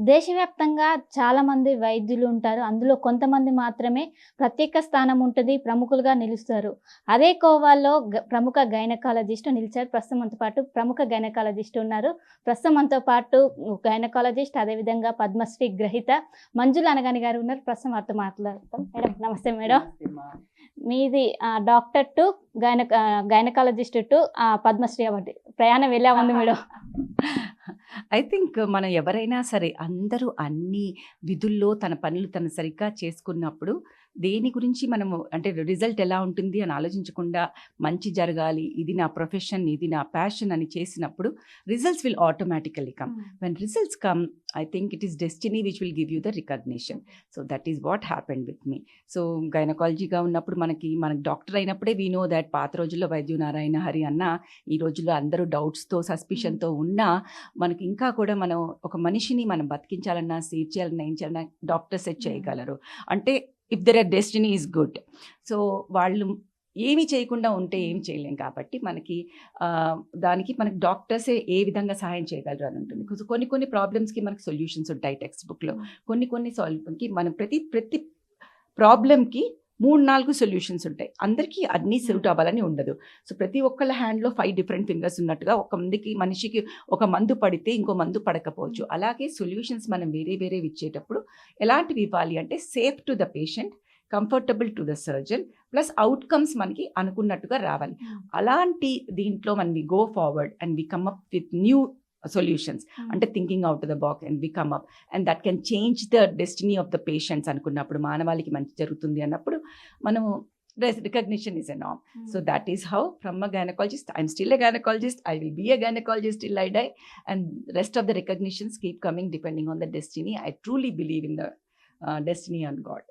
దేశవ్యాప్తంగా చాలా మంది వైద్యులు ఉంటారు. అందులో కొంతమంది మాత్రమే ప్రత్యేక స్థానం ఉంటుంది ప్రముఖులుగా నిలుస్తారు. అదే కోవాల్లో గ- ప్రముఖ గైనకాలజిస్ట్ నిలిచారు. ప్రస్తుతం మనతో పాటు ప్రముఖ గైనకాలజిస్ట్ ఉన్నారు. ప్రస్తుతం మనతో పాటు గైనకాలజిస్ట్ అదేవిధంగా పద్మశ్రీ గ్రహీత మంజుల అనగాని గారు ఉన్నారు. ప్రస్తుతం వారితో మాట్లాడతాం. మేడం నమస్తే మేడం. మీది doctor to gynae gynaecologist to Padmashri award. ప్రయాణం ఎలా ఉంది మేడం? ఐ థింక్ మనం ఎవరైనా సరే అందరూ అన్ని విధుల్లో తన పనులు తను సరిగ్గా చేసుకున్నప్పుడు దేని గురించి మనము అంటే రిజల్ట్ ఎలా ఉంటుంది అని ఆలోచించకుండా మంచి జరగాలి ఇది నా ప్రొఫెషన్ ఇది నా ప్యాషన్ అని చేసినప్పుడు results will automatically come. When results come I think it is destiny which will give you the recognition so that is what happened with me so గైనకాలజీగా ఉన్నప్పుడు మనకి మనకి డాక్టర్ అయినప్పుడే వీ నో దాట్ పాత రోజుల్లో వైద్యు నారాయణ హరి అన్న ఈ రోజుల్లో అందరూ డౌట్స్తో సస్పిషన్తో ఉన్నా మనకి ఇంకా కూడా మనం ఒక మనిషిని మనం బతికించాలన్నా సేవ్ చేయాలన్నా ఏం చేయాలన్నా డాక్టర్ సెట్ చేయగలరు. అంటే if there are destiny is good so వాళ్ళు ఏమి చేయకుండా ఉంటే ఏం చేయలేం కాబట్టి మనకి దానికి మనకి డాక్టర్సే ఏ విధంగా సహాయం చేయగలరు అని ఉంటుంది. కొన్ని కొన్ని ప్రాబ్లమ్స్కి మనకి సొల్యూషన్స్ ఉంటాయి టెక్స్ట్ బుక్లో. కొన్ని కొన్ని సాల్వ్కి మనం ప్రతి ప్రతి ప్రాబ్లమ్కి మూడు నాలుగు సొల్యూషన్స్ ఉంటాయి. అందరికీ అన్నీ సూట్ అవ్వాలని ఉండదు. సో ప్రతి ఒక్కళ్ళ హ్యాండ్లో ఫైవ్ డిఫరెంట్ ఫింగర్స్ ఉన్నట్టుగా ఒక మందికి మనిషికి ఒక మందు పడితే ఇంకో మందు పడకపోవచ్చు. అలాగే సొల్యూషన్స్ మనం వేరే వేరే ఇచ్చేటప్పుడు ఎలాంటివి ఇవ్వాలి అంటే safe to the patient comfortable to the surgeon plus outcomes మనకి అనుకున్నట్టుగా రావాలి. అలాంటి దీంట్లో మనం we go forward and we come up with new solutions అంటే thinking out the box and we come up and that can change the destiny of the patients అనుకున్నప్పుడు మానవాళికి మంచి జరుగుతుంది అన్నప్పుడు మనము recognition is a NAM so that is how from a gynaecologist I'm still a gynaecologist I will be a gynaecologist till I die. And rest of the recognitions keep coming depending on the destiny. I truly believe in the uh, destiny and God.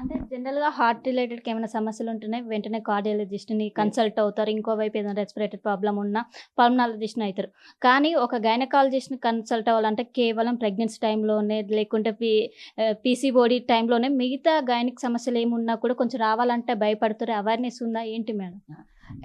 అంటే జనరల్గా heart రిలేటెడ్కి ఏమైనా సమస్యలు ఉంటున్నాయి వెంటనే కార్డియాలజిస్ట్ని consult అవుతారు. ఇంకోవైపు ఏదైనా respiratory problem ఉన్నా పల్మనాలజిస్ట్ని అవుతారు కానీ ఒక గైనకాలజిస్ట్ని కన్సల్ట్ అవ్వాలంటే కేవలం ప్రెగ్నెన్సీ టైంలోనే లేకుంటే పీ పీసీబోడీ టైంలోనే మిగతా గైనిక్ సమస్యలు ఏమున్నా కూడా కొంచెం రావాలంటే భయపడుతారు. అవేర్నెస్ ఉందా ఏంటి మేడం?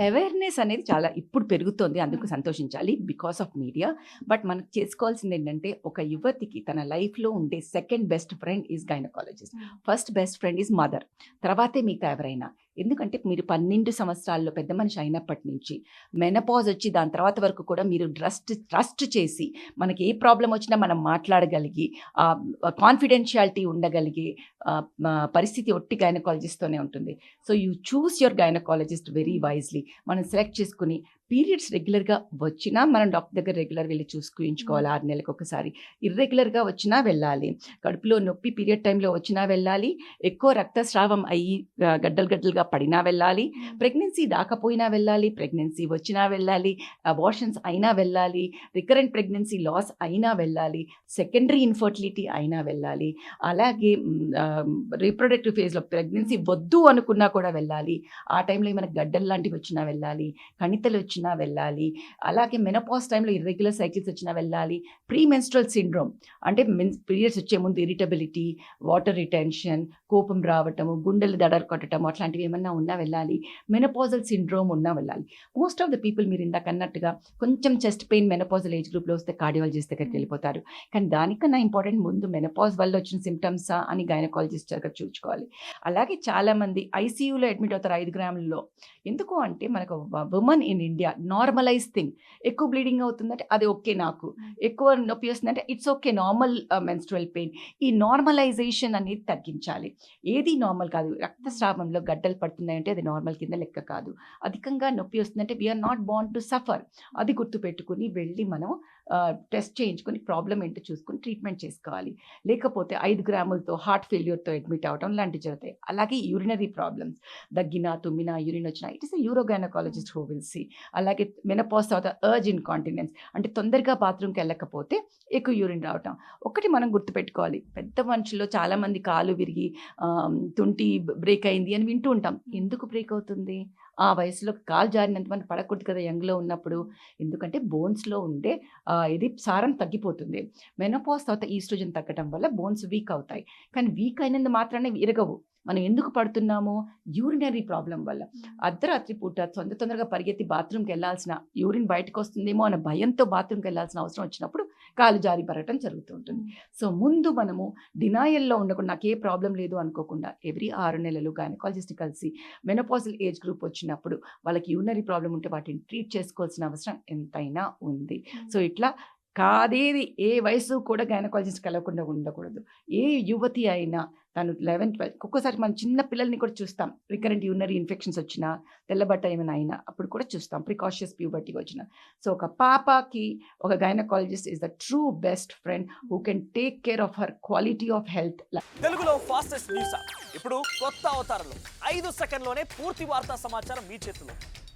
అవేర్నెస్ అనేది చాలా ఇప్పుడు పెరుగుతోంది అందుకు సంతోషించాలి బికాస్ ఆఫ్ మీడియా బట్ మనకు చేసుకోవాల్సింది ఏంటంటే ఒక యువతికి తన లైఫ్లో ఉండే second best friend is gynaecologist first best friend is mother తర్వాతే మిగతా ఎవరైనా. ఎందుకంటే మీరు పన్నెండు సంవత్సరాల్లో పెద్ద మనిషి అయినప్పటి నుంచి మెనపాజ్ వచ్చి దాని తర్వాత వరకు కూడా మీరు ట్రస్ట్ ట్రస్ట్ చేసి మనకి ఏ ప్రాబ్లం వచ్చినా మనం మాట్లాడగలిగి కాన్ఫిడెన్షియాలిటీ ఉండగలిగే పరిస్థితి ఒట్టి గైనకాలజిస్ట్తోనే ఉంటుంది. So you choose your gynaecologist very wisely మనం సెలెక్ట్ చేసుకుని పీరియడ్స్ రెగ్యులర్గా వచ్చినా మనం డాక్టర్ దగ్గర రెగ్యులర్ వెళ్ళి చూసుకుంచుకోవాలి ఆరు నెలలకు ఒకసారి. ఇర్రెగ్యులర్గా వచ్చినా వెళ్ళాలి. కడుపులో నొప్పి పీరియడ్ టైంలో వచ్చినా వెళ్ళాలి. ఎక్కువ రక్తస్రావం అయ్యి గడ్డలు గడ్డలుగా పడినా వెళ్ళాలి. ప్రెగ్నెన్సీ రాకపోయినా వెళ్ళాలి. ప్రెగ్నెన్సీ వచ్చినా వెళ్ళాలి. అబార్షన్స్ అయినా వెళ్ళాలి. రికరెంట్ ప్రెగ్నెన్సీ లాస్ అయినా వెళ్ళాలి. సెకండరీ ఇన్ఫర్టిలిటీ అయినా వెళ్ళాలి. అలాగే రీప్రొడక్టివ్ ఫేజ్లో ప్రెగ్నెన్సీ వద్దు అనుకున్నా కూడా వెళ్ళాలి. ఆ టైంలో మనకు గడ్డలు లాంటివి వచ్చినా వెళ్ళాలి. కణితలు వచ్చినా వెళ్ళాలి. అలాగే మెనపాస్ టైంలో ఇర్రెగ్యులర్ సైకిల్స్ వచ్చినా వెళ్ళాలి. ప్రీ మెన్స్ట్రల్ సిండ్రోమ్ అంటే మెన్స్ పీరియడ్స్ వచ్చే ముందు ఇరిటబిలిటీ వాటర్ రిటెన్షన్ కోపం రావటము గుండెలు దడర్ కొట్టడం అట్లాంటివి ఏమన్నా ఉన్నా వెళ్ళాలి. మెనపాజల్ సిండ్రోమ్ ఉన్నా వెళ్ళాలి. మోస్ట్ ఆఫ్ ద పీపుల్ మీరు ఇందాక అన్నట్టుగా కొంచెం చెస్ట్ పెయిన్ మెనపాజల్ ఏజ్ గ్రూప్లో వస్తే కార్డియాలజిస్ట్ దగ్గరికి వెళ్ళిపోతారు. కానీ దానికన్నా ఇంపార్టెంట్ ముందు మెనపాజ్ వల్ల వచ్చిన సిమ్టమ్సా అని గైనకాలజిస్ట్ దగ్గర చూసుకోవాలి. అలాగే చాలామంది ఐసీయూలో అడ్మిట్ అవుతారు ఐదు గ్రాములలో. ఎందుకు అంటే మనకు women in India normalise thing ఎక్కువ బ్లీడింగ్ అవుతుందంటే అది ఓకే నాకు. ఎక్కువ నొప్పి వస్తుందంటే it's okay normal menstrual pain ఈ నార్మలైజేషన్ అనేది తగ్గించాలి. ఏది నార్మల్ కాదు. రక్తస్రావంలో గడ్డలు పడుతున్నాయంటే అది నార్మల్ కింద లెక్క కాదు. అధికంగా నొప్పి వస్తుందంటే we're not bound to suffer అది గుర్తుపెట్టుకుని వెళ్ళి మనం టెస్ట్ చేయించుకొని ప్రాబ్లం ఏంటో చూసుకొని ట్రీట్మెంట్ చేసుకోవాలి. లేకపోతే ఐదు గ్రాములతో హార్ట్ ఫెయిల్యూర్తో అడ్మిట్ అవడం లాంటివి జరుగుతాయి. అలాగే యూరినరీ ప్రాబ్లమ్స్. దగ్గిన తుమ్మిన యూరిన్ వచ్చిన it is urogynaecologist who will see. అలాగే మెనపాస్ తర్వాత అర్జ్ ఇన్కాంటినెన్స్. అంటే తొందరగా బాత్రూమ్కి వెళ్ళకపోతే ఎక్కువ యూరిన్ రావటం. ఒకటి మనం గుర్తుపెట్టుకోవాలి. పెద్ద మనుషుల్లో చాలామంది కాలు విరిగి తుంటి బ్రేక్ అయింది అని వింటూ ఉంటాం. ఎందుకు బ్రేక్ అవుతుంది? ఆ వయసులో కాలు జారినంత మంది పడకూడదు కదా యంగ్లో ఉన్నప్పుడు. ఎందుకంటే బోన్స్లో ఉండే ఇది సారం తగ్గిపోతుంది. మెనోపాస్ తర్వాత ఈస్ట్రోజన్ తగ్గడం వల్ల బోన్స్ వీక్ అవుతాయి. కానీ వీక్ అయినందు మాత్రమే విరగవు మనం ఎందుకు పడుతున్నాము? యూరినరీ ప్రాబ్లం వల్ల. అర్ధరాత్రి పూట తొందర తొందరగా పరిగెత్తి బాత్రూమ్కి వెళ్ళాల్సిన యూరిన్ బయటకు వస్తుందేమో అనే భయంతో బాత్రూమ్కి వెళ్ళాల్సిన అవసరం వచ్చినప్పుడు కాలు జారి పడటం జరుగుతూ ఉంటుంది. సో ముందు మనము డినాయల్లో ఉండకుండా నాకు ఏ ప్రాబ్లం లేదు అనుకోకుండా ఎవ్రీ ఆరు నెలలు గైనకాలజిస్ట్ కలిసి మెనోపాజల్ ఏజ్ గ్రూప్ వచ్చినప్పుడు వాళ్ళకి యూరినరీ ప్రాబ్లం ఉంటే వాటిని ట్రీట్ చేసుకోవాల్సిన అవసరం ఎంతైనా ఉంది. సో ఇట్లా కాదేది ఏ వయసు కూడా గైనకాలజిస్ట్ కలవకుండా ఉండకూడదు. ఏ యువతి అయినా తను లెవెన్ ట్వెల్వ్ ఒక్కోసారి మనం చిన్న పిల్లల్ని కూడా చూస్తాం. రికరెంట్ యూనరీ ఇన్ఫెక్షన్స్ వచ్చినా తెల్లబట్ట ఏమైనా అయినా అప్పుడు కూడా చూస్తాం. ప్రికాషియస్ ప్యూబర్టీ వచ్చిన. సో ఒక పాపకి ఒక gynaecologist is the true best friend who can take care of her quality of health తెలుగులో ఫాస్టెస్ట్ న్యూస్ ఇప్పుడు కొత్త అవతారంలో. ఐదు సెకండ్లోనే పూర్తి వార్తా సమాచారం మీ చేతిలో.